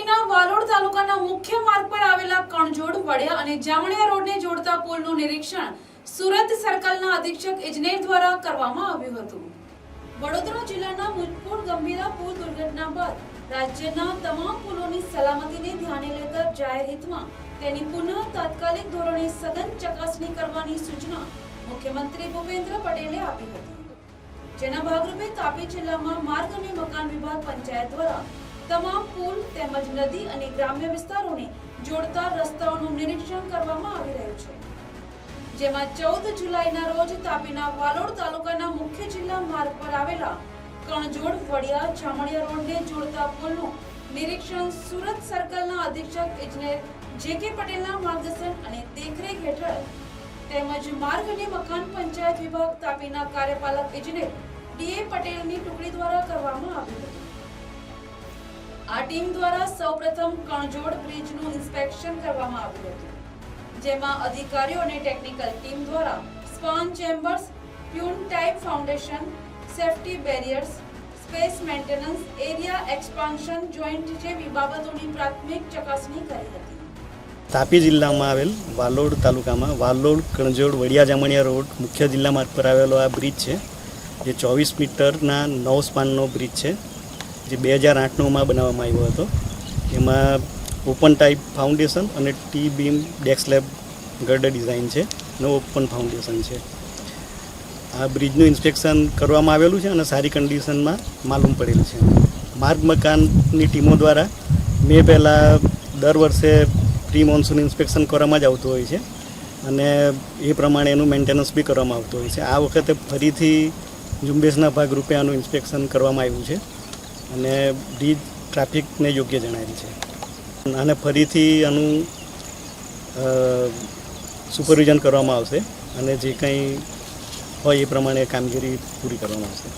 તાપીના વાલોડ તાલુકાના મુખ્ય માર્ગ પર આવેલા કણજોડ વડિયા અને જામણિયા રોડને જોડતા પુલનું નિરીક્ષણ સુરત સર્કલના અધિક્ષક ઇજનેર દ્વારા કરવામાં આવ્યું હતું. વડોદરા જિલ્લાના મુજપુર ગંભીરા પુલ દુર્ઘટના બાદ રાજ્યના તમામ પુલોની સલામતીને ધ્યાને લેતા જાહેર હિતમાં તેની પુનઃ તાત્કાલિક ધોરણે સઘન ચકાસણી કરવાની સૂચના મુખ્યમંત્રી ભૂપેન્દ્ર પટેલે આપી હતી. જેના ભાગરૂપે તાપી જિલ્લામાં માર્ગ અને મકાન વિભાગ પંચાયત દ્વારા તમામ પુલ તેમજ નદી અને ગ્રામ્ય વિસ્તારોને જોડતા રસ્તાઓનું નિરીક્ષણ કરવામાં આવી રહ્યું છે. જેમાં ચૌદ જુલાઈના રોજ તાપીના વાલોડ તાલુકાના મુખ્ય જિલ્લા માર્ગ પર આવેલા કણજોડ વડિયા જામણિયા રોડને જોડતા પુલનું નિરીક્ષણ સુરત સર્કલના અધિક્ષક ઇજનેર જે કે પટેલના માર્ગદર્શન અને દેખરેખ હેઠળ તેમજ માર્ગ અને મકાન પંચાયત વિભાગ તાપીના કાર્યપાલક ઇજનેર ડીએ પટેલની ટુકડી દ્વારા કરવામાં આવ્યું આ ટીમ દ્વારા સૌપ્રથમ કણજોડ બ્રિજનું ઇન્સ્પેક્શન કરવામાં આવ્યું હતું, જેમાં અધિકારીઓ અને ટેકનિકલ ટીમ દ્વારા span chambers, peon type foundation, safety barriers, space maintenance, area expansion joint જેવી બાબતોની પ્રાથમિક ચકાસણી કરી હતી. તાપી જિલ્લામાં આવેલ વાલોડ તાલુકામાં વાલોડ કણજોડ વડિયા જામણિયા રોડ મુખ્ય જિલ્લા માર્ગ પર આવેલો આ બ્રિજ છે, જે ચોવીસ મીટરના નવ સ્પાનનો બ્રિજ છે. જે બે હજાર આઠનોમાં બનાવવામાં આવ્યો હતો, એમાં ઓપન ટાઈપ ફાઉન્ડેશન અને T beam deck girder design છે નો ઓપન ફાઉન્ડેશન છે. આ બ્રિજનું ઇન્સ્પેક્શન કરવામાં આવેલું છે અને સારી કન્ડિશનમાં માલુમ પડેલ છે. માર્ગ મકાનની ટીમો દ્વારા મેં પહેલાં દર વર્ષે પ્રી મોન્સૂન ઇન્સ્પેક્શન કરવામાં જ આવતું હોય છે, અને એ પ્રમાણે એનું મેન્ટેનન્સ બી કરવામાં આવતું હોય છે. આ વખતે ફરીથી ઝુંબેશના ભાગરૂપે આનું ઇન્સ્પેક્શન કરવામાં આવ્યું છે. અને બ્રિજ ટ્રાફિકને યોગ્ય જણાયેલ છે. અને ફરીથી આનું સુપરવિઝન કરવામાં આવશે અને જે કંઈ હોય એ પ્રમાણે કામગીરી પૂરી કરવામાં આવશે.